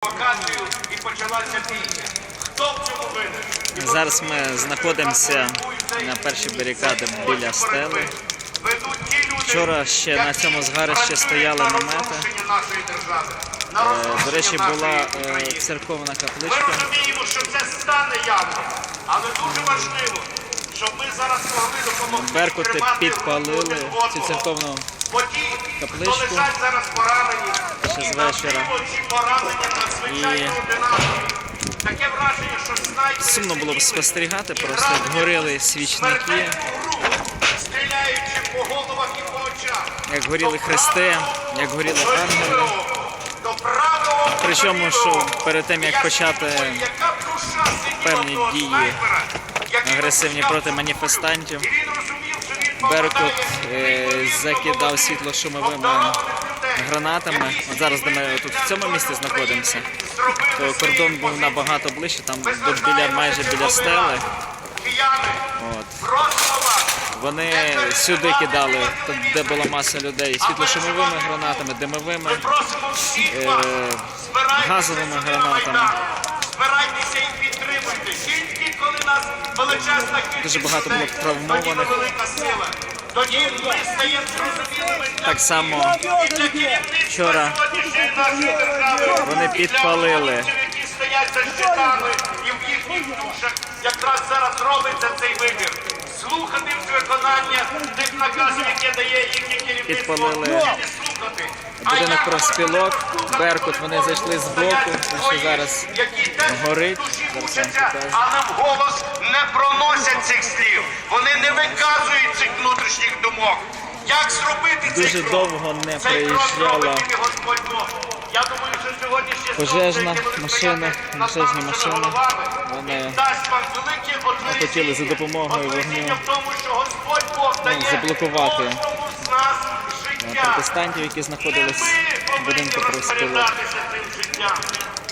провокацію і почалася бійня. Хто в цьому винен? Зараз ми знаходимося на першій барикаді біля стели. Вчора ще на цьому згарищі стояли на намети. Е, До речі, була е, церковна Ми розуміємо, що це стане явно, але дуже важливо, щоб ми зараз могли допомогти Беркути підпалили цю церковну капличку. Ще з вечора. Снайпери Сумно було б спостерігати, просто горіли свічники, і як горіли хрести, як горіли правого, Причому, що перед тим, як почати певні дії агресивні проти маніфестантів. І Беркут е, закидав обдарованих людей, гранатами. От зараз, де ми тут в цьому місці знаходимося, то кордон був набагато ближче, там біля майже біля стели. От. Вони сюди кидали, де була маса людей, світлошумовими гранатами, димовими. Е, газовими гранатами. Нас величезна кількість Дуже багато було травмованих. Велика сила. Тоді ми стаємо зрозумілими Так само вчора вони підпалили. які стоять за щитами і в їхніх душах якраз зараз робиться цей вибір. Слухати виконання тих наказів, які дає їхнє керівництво, Підпалили А будинок профспілок, Беркут, вони зайшли з боку, що зараз горить. покажу. але вголос не проносять цих слів. Вони не виказують цих внутрішніх думок. Як зробити цей Дуже крок? довго не Цей крок приїжджала робить тільки Господь Бог. Я думаю, що сьогодні ще пожежна машина, пожежні машини. Вони дасть вам хотіли за допомогою вогню, в тому, що Господь Бог дає заблокувати кожному з нас життя. Протестантів, які знаходились в будинку життям.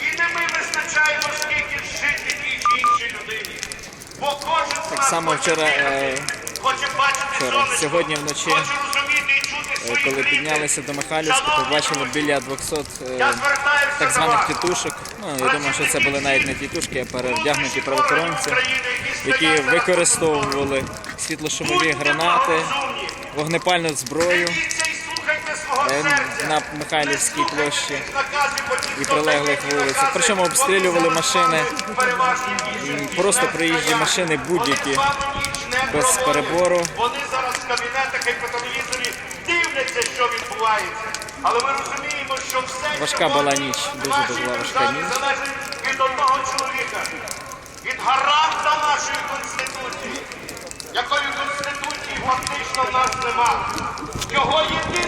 І не ми визначаємо, скільки жити тій іншій людині. Бо кожен Так само вчора, е, хоче бачити вчора, сьогодні вночі, Е, Коли піднялися до Михайлівська, побачили біля 200 е, Я звертаюся так званих тітушок. Ну, я думаю, що це були навіть не тітушки, а перевдягнуті правоохоронці, які використовували світлошумові гранати, вогнепальну зброю на Михайлівській площі. і прилеглих вулицях. Причому обстрілювали машини, просто стоять. машини будь-які, без перебору. Вони зараз в кабінетах і по телевізорі дивляться, що відбувається. Але ми розуміємо, що все Важка була ніч, дуже була важка ніч. залежить від одного чоловіка, від гаранта нашої конституції, якої конституції фактично в нас нема. Його єдине